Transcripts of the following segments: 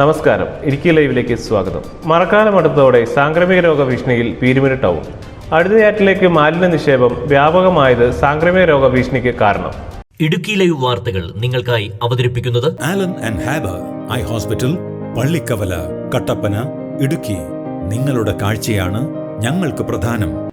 നമസ്കാരം. ഇടുക്കി ലൈവിലേക്ക് സ്വാഗതം. മഴക്കാലം അടുത്തതോടെ സാംക്രമിക രോഗ ഭീഷണിയിൽ പീരുമിനിട്ടാവും അടുത്തയാറ്റിലേക്ക് മാലിന്യ നിക്ഷേപം വ്യാപകമായത് സാംക്രമിക രോഗ ഭീഷണിക്ക് കാരണം. ഇടുക്കി ലൈവ് വാർത്തകൾ നിങ്ങൾക്കായി അവതരിപ്പിക്കുന്നത് Allen and Harbour eye hospital Pallikkavala Kattappana Idukki. നിങ്ങളുടെ കാഴ്ചയാണ് ഞങ്ങൾക്ക് പ്രധാനം.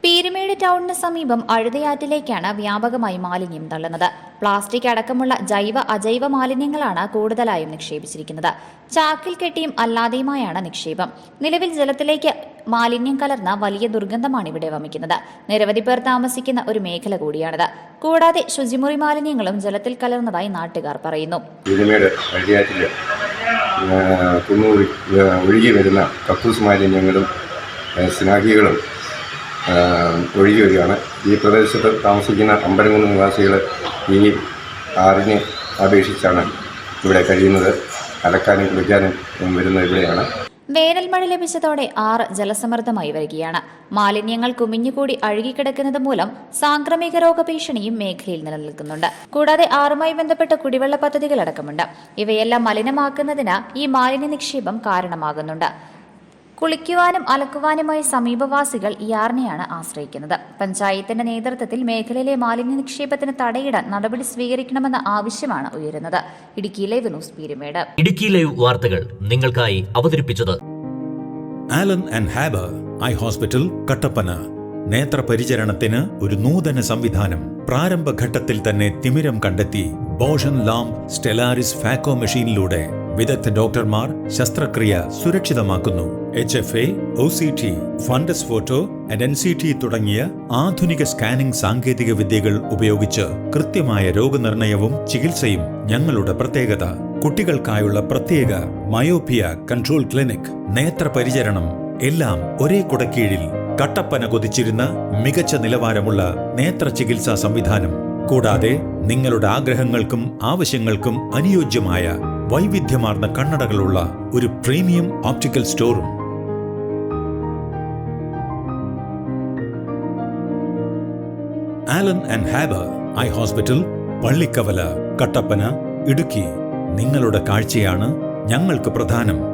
ടൗണിന് സമീപം അഴുതയാറ്റിലേക്കാണ് വ്യാപകമായി മാലിന്യം തള്ളുന്നത്. പ്ലാസ്റ്റിക് അടക്കമുള്ള ജൈവ അജൈവ മാലിന്യങ്ങളാണ് കൂടുതലായും നിക്ഷേപിച്ചിരിക്കുന്നത്. ചാക്കിൽ കെട്ടിയും അല്ലാതെയുമായാണ് നിക്ഷേപം. നിലവിൽ ജലത്തിലേക്ക് മാലിന്യം കലർന്ന വലിയ ദുർഗന്ധമാണ് ഇവിടെ വമിക്കുന്നത്. നിരവധി പേർ താമസിക്കുന്ന ഒരു മേഖല കൂടിയാണിത്. കൂടാതെ ശുചിമുറി മാലിന്യങ്ങളും ജലത്തിൽ കലർന്നതായി നാട്ടുകാർ പറയുന്നു. കുന്നൂരി ഒഴുകി വരുന്ന കക്കൂസ് മാലിന്യങ്ങളും സ്നാഹികളും ഒഴുകി വരികയാണ് ഈ പ്രദേശത്ത് താമസിക്കുന്ന അമ്പലംകുന്ന് നിവാസികൾ ഈ ആറിനെ അപേക്ഷിച്ചാണ് ഇവിടെ കഴിയുന്നത്. അലക്കാനും കുളിക്കാനും വരുന്നത് ഇവിടെയാണ്. വേനൽ മഴ ലഭിച്ചതോടെ ആറ് ജലസമൃദ്ധമായി വരികയാണ്. മാലിന്യങ്ങൾ കുമിഞ്ഞുകൂടി അഴുകിക്കിടക്കുന്നത് മൂലം സാംക്രമിക രോഗഭീഷണിയും മേഖലയിൽ നിലനിൽക്കുന്നുണ്ട്. കൂടാതെ ആറുമായി ബന്ധപ്പെട്ട കുടിവെള്ള പദ്ധതികളടക്കമുണ്ട്. ഇവയെല്ലാം മലിനമാക്കുന്നതിന് ഈ മാലിന്യ നിക്ഷേപം കാരണമാകുന്നുണ്ട്. കുളിക്കുവാനും അലക്കുവാനുമായി സമീപവാസികൾ ഇയാറിനെയാണ് ആശ്രയിക്കുന്നത്. പഞ്ചായത്തിന്റെ നേതൃത്വത്തിൽ മേഖലയിലെ മാലിന്യ നിക്ഷേപത്തിന് തടയിടാൻ നടപടി സ്വീകരിക്കണമെന്ന ആവശ്യമാണ് ഉയരുന്നത്. Idukki live news Peerumedu. Idukki live വാർത്തകൾ നിങ്ങൾക്കായി അവതരിപ്പിച്ചത് Allen and Harbour eye hospital Kattappana. നേത്രപരിചരണത്തിന് ഒരു നൂതന സംവിധാനം. പ്രാരംഭഘട്ടത്തിൽ തന്നെ തിമിരം കണ്ടെത്തി ബോഷൻ ലാംബ് സ്റ്റെലാരിസ് ഫാക്കോ മെഷീനിലൂടെ വിദഗ്ധ ഡോക്ടർമാർ ശസ്ത്രക്രിയ സുരക്ഷിതമാക്കുന്നു. H F A O C T fundus photo and N C T തുടങ്ങിയ ആധുനിക സ്കാനിംഗ് സാങ്കേതിക വിദ്യകൾ ഉപയോഗിച്ച് കൃത്യമായ രോഗനിർണയവും ചികിത്സയും ഞങ്ങളുടെ പ്രത്യേകത. കുട്ടികൾക്കായുള്ള പ്രത്യേക മയോപിയ കൺട്രോൾ ക്ലിനിക് നേത്രപരിചരണം എല്ലാം ഒരേ കുടക്കീഴിൽ കട്ടപ്പന കൊതിച്ചിരുന്ന മികച്ച നിലവാരമുള്ള നേത്ര ചികിത്സാ സംവിധാനം. കൂടാതെ നിങ്ങളുടെ ആഗ്രഹങ്ങൾക്കും ആവശ്യങ്ങൾക്കും അനുയോജ്യമായ വൈവിധ്യമാർന്ന കണ്ണടകളുള്ള ഒരു premium optical സ്റ്റോറും Allen and Harbour eye hospital Pallikkavala Kattappana Idukki. നിങ്ങളുടെ കാഴ്ചയാണ് ഞങ്ങൾക്ക് പ്രധാനം.